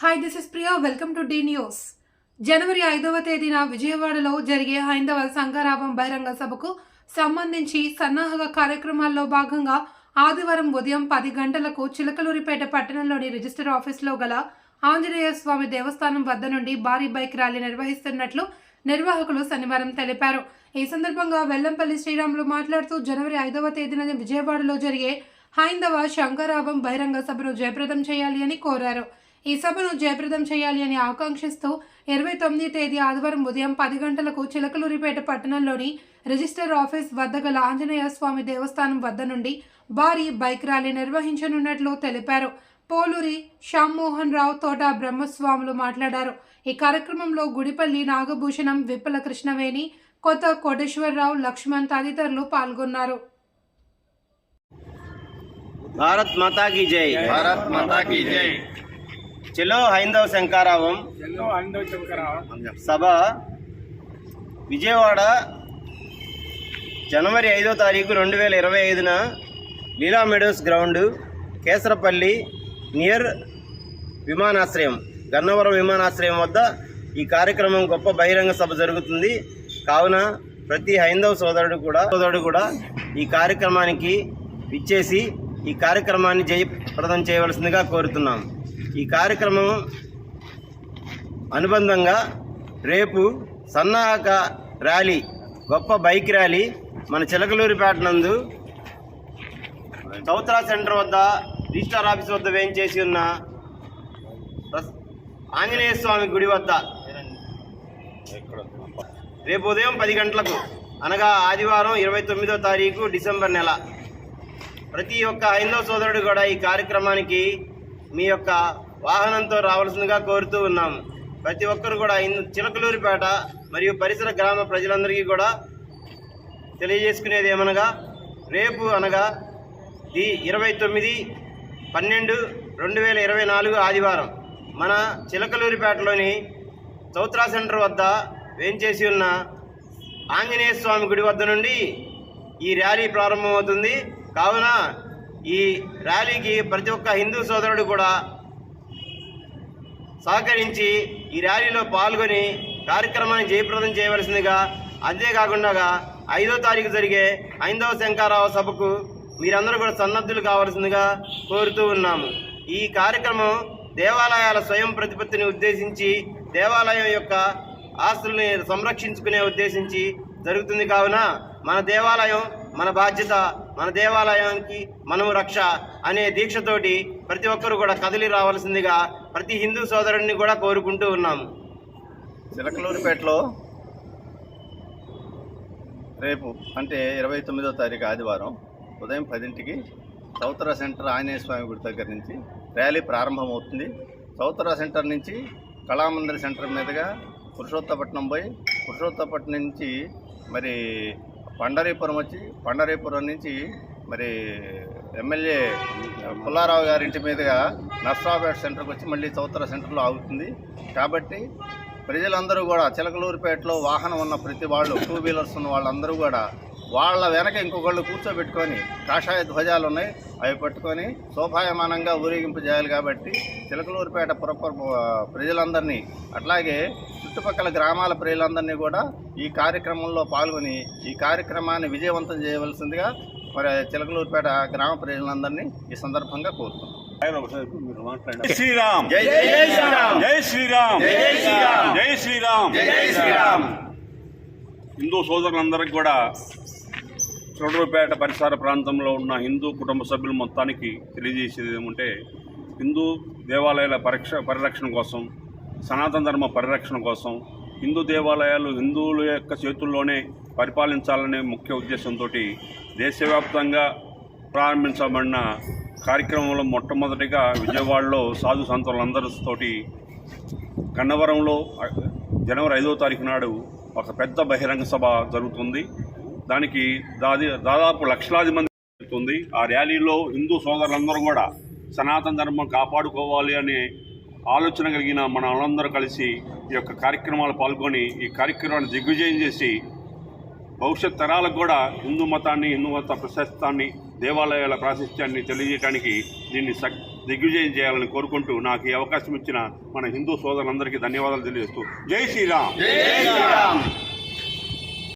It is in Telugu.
Hi this is Priya welcome to the news జనవరి ఐదవ తేదీన విజయవాడలో జరిగే హైందవ సంఘరామం బహిరంగ సభకు సంబంధించి సన్నాహక కార్యక్రమాల్లో భాగంగా ఆదివారం ఉదయం పది గంటలకు చిలకలూరిపేట పట్టణంలోని రిజిస్టర్ ఆఫీస్లో గల ఆంజనేయ స్వామి దేవస్థానం వద్ద నుండి భారీ బైక్ ర్యాలీ నిర్వహిస్తున్నట్లు నిర్వాహకులు శనివారం తెలిపారు. ఈ సందర్భంగా వెల్లంపల్లి శ్రీరాములు మాట్లాడుతూ జనవరి ఐదవ తేదీన విజయవాడలో జరిగే హైందవ శంకరావం బహిరంగ సభను జయప్రదం చేయాలి అని కోరారు. ఈ సభను జయప్రదం చేయాలి అని ఆకాంక్షిస్తూ ఇరవై తొమ్మిది తేదీ ఆదివారం ఉదయం పది గంటలకు చిలకలూరిపేట పట్టణంలోని రిజిస్టర్ ఆఫీస్ వద్ద గల ఆంజనేయ స్వామి దేవస్థానం వద్ద నుండి భారీ బైక్ ర్యాలీ నిర్వహించనున్నట్లు తెలిపారు. పోలూరి శ్యామ్మోహన్ రావు తోట బ్రహ్మస్వాములు మాట్లాడారు. ఈ కార్యక్రమంలో గుడిపల్లి నాగభూషణం విప్పల కృష్ణవేణి కొత్త కోటేశ్వరరావు లక్ష్మణ్ తదితరులు పాల్గొన్నారు. భారత్ మాతా కీ జై. భారత్ మాతా కీ జై. చలో హైందవ శంకారావం. సభ విజయవాడ జనవరి ఐదో తారీఖు రెండు వేల ఇరవై ఐదున Leela meadows ground Kesarapalli near విమానాశ్రయం గన్నవరం విమానాశ్రయం వద్ద ఈ కార్యక్రమం గొప్ప బహిరంగ సభ జరుగుతుంది. కావున ప్రతి హైందవ సోదరుడు కూడా సోదరుడు కూడా ఈ కార్యక్రమానికి ఇచ్చేసి ఈ కార్యక్రమాన్ని జయప్రదం చేయవలసిందిగా కోరుతున్నాం. ఈ కార్యక్రమం అనుబంధంగా రేపు సన్నాహక ర్యాలీ గొప్ప బైక్ ర్యాలీ మన చిలకలూరిపేట నందు చౌత్రా సెంటర్ వద్ద రిజిస్టార్ ఆఫీస్ వద్ద వేయించేసి ఉన్న ఆంజనేయ స్వామి గుడి వద్ద. రేపు ఉదయం పది గంటలకు అనగా ఆదివారం ఇరవై తొమ్మిదో తారీఖు డిసెంబర్ నెల. ప్రతి ఒక్క హైందవ సోదరుడు కూడా ఈ కార్యక్రమానికి మీ యొక్క వాహనంతో రావాల్సిందిగా కోరుతూ ఉన్నాము. ప్రతి ఒక్కరు కూడా ఇన్- చిలకలూరిపేట మరియు పరిసర గ్రామ ప్రజలందరికీ కూడా తెలియజేసుకునేది ఏమనగా రేపు అనగా ది ఇరవై తొమ్మిది పన్నెండు రెండు వేల ఇరవై నాలుగు ఆదివారం మన చిలకలూరిపేటలోని చౌత్రా సెంటర్ వద్ద వేంచేసి ఉన్న ఆంజనేయ స్వామి గుడి వద్ద నుండి ఈ ర్యాలీ ప్రారంభమవుతుంది. కావున ఈ ర్యాలీకి ప్రతి ఒక్క హిందూ సోదరుడు కూడా సహకరించి ఈ ర్యాలీలో పాల్గొని కార్యక్రమాన్ని జయప్రదం చేయవలసిందిగా అంతేకాకుండా ఐదో తారీఖు జరిగే ఐదవ శంకారావ సభకు మీరందరూ కూడా సన్నద్ధులు కావాల్సిందిగా కోరుతూ ఉన్నాము. ఈ కార్యక్రమం దేవాలయాల స్వయం ప్రతిపత్తిని ఉద్దేశించి దేవాలయం యొక్క ఆస్తుల్ని సంరక్షించుకునే ఉద్దేశించి జరుగుతుంది కావున మన దేవాలయం మన బాధ్యత మన దేవాలయానికి మనము రక్ష అనే దీక్షతోటి ప్రతి ఒక్కరు కూడా కదిలి రావాల్సిందిగా ప్రతి హిందూ సోదరుడిని కూడా కోరుకుంటూ ఉన్నాము. చిలకలూరుపేటలో రేపు అంటే ఇరవై తొమ్మిదో తారీఖు ఆదివారం ఉదయం పదింటికి చౌతరా సెంటర్ ఆంజనేయ స్వామి గుడి దగ్గర నుంచి ర్యాలీ ప్రారంభమవుతుంది. చౌతరా సెంటర్ నుంచి కళామందిర్ సెంటర్ మీదుగా పురుషోత్తపట్నం పోయి పురుషోత్తపట్నం నుంచి మరి పండరీపురం వచ్చి పండరీపురం నుంచి మరి ఎమ్మెల్యే పుల్లారావు గారి ఇంటి మీదుగా నర్సాపేట సెంటర్కి వచ్చి మళ్ళీ చౌతర సెంటర్లో ఆగుతుంది. కాబట్టి ప్రజలందరూ కూడా చిలకలూరుపేటలో వాహనం ఉన్న ప్రతి వాళ్ళు టూ వీలర్స్ ఉన్న వాళ్ళందరూ కూడా వాళ్ళ వెనక ఇంకొకళ్ళు కూర్చోబెట్టుకొని కాషాయ ధ్వజాలు ఉన్నాయి. అవి పట్టుకొని శోభాయమానంగా ఊరేగింపు చేయాలి కాబట్టి చిలకలూరుపేట పురపర ప్రజలందరినీ అట్లాగే చుట్టుపక్కల గ్రామాల ప్రజలందరినీ కూడా ఈ కార్యక్రమంలో పాల్గొని ఈ కార్యక్రమాన్ని విజయవంతం చేయవలసిందిగా మరి చిలకలూరుపేట గ్రామ ప్రజలందరినీ ఈ సందర్భంగా కోరుతున్నాం. శ్రీరామ్. జై శ్రీరామ్. జై శ్రీరామ్. జై శ్రీరామ్. జై శ్రీరామ్. హిందూ సోదరులందరికీ కూడా చోడూరుపేట పరిసర ప్రాంతంలో ఉన్న హిందూ కుటుంబ సభ్యులు మొత్తానికి తెలియజేసేది ఏమంటే హిందూ దేవాలయాల పరీక్ష పరిరక్షణ కోసం సనాతన ధర్మ పరిరక్షణ కోసం హిందూ దేవాలయాలు హిందువుల యొక్క చేతుల్లోనే పరిపాలించాలనే ముఖ్య ఉద్దేశంతో దేశవ్యాప్తంగా ప్రారంభించబడిన కార్యక్రమంలో మొట్టమొదటిగా విజయవాడలో సాధు సంతులందరితోటి గన్నవరంలో జనవరి ఐదో తారీఖు నాడు ఒక పెద్ద బహిరంగ సభ జరుగుతుంది. దానికి దాది దాదాపు లక్షలాది మంది జరుగుతుంది. ఆ ర్యాలీలో హిందూ సోదరులందరూ కూడా సనాతన ధర్మం కాపాడుకోవాలి అనే ఆలోచన కలిగిన మన అందరూ కలిసి ఈ యొక్క కార్యక్రమాలు పాల్గొని ఈ కార్యక్రమాన్ని దిగ్విజయం చేసి భవిష్యత్ తరాలకు కూడా హిందూ మతాన్ని హిందూ మత ప్రశస్తాన్ని దేవాలయాల ప్రాశస్త్యాన్ని తెలియజేయడానికి దీన్ని స దిగ్విజయం చేయాలని కోరుకుంటూ నాకు ఈ అవకాశం ఇచ్చిన మన హిందూ సోదరులందరికీ ధన్యవాదాలు తెలియజేస్తూ. జై శ్రీరామ్!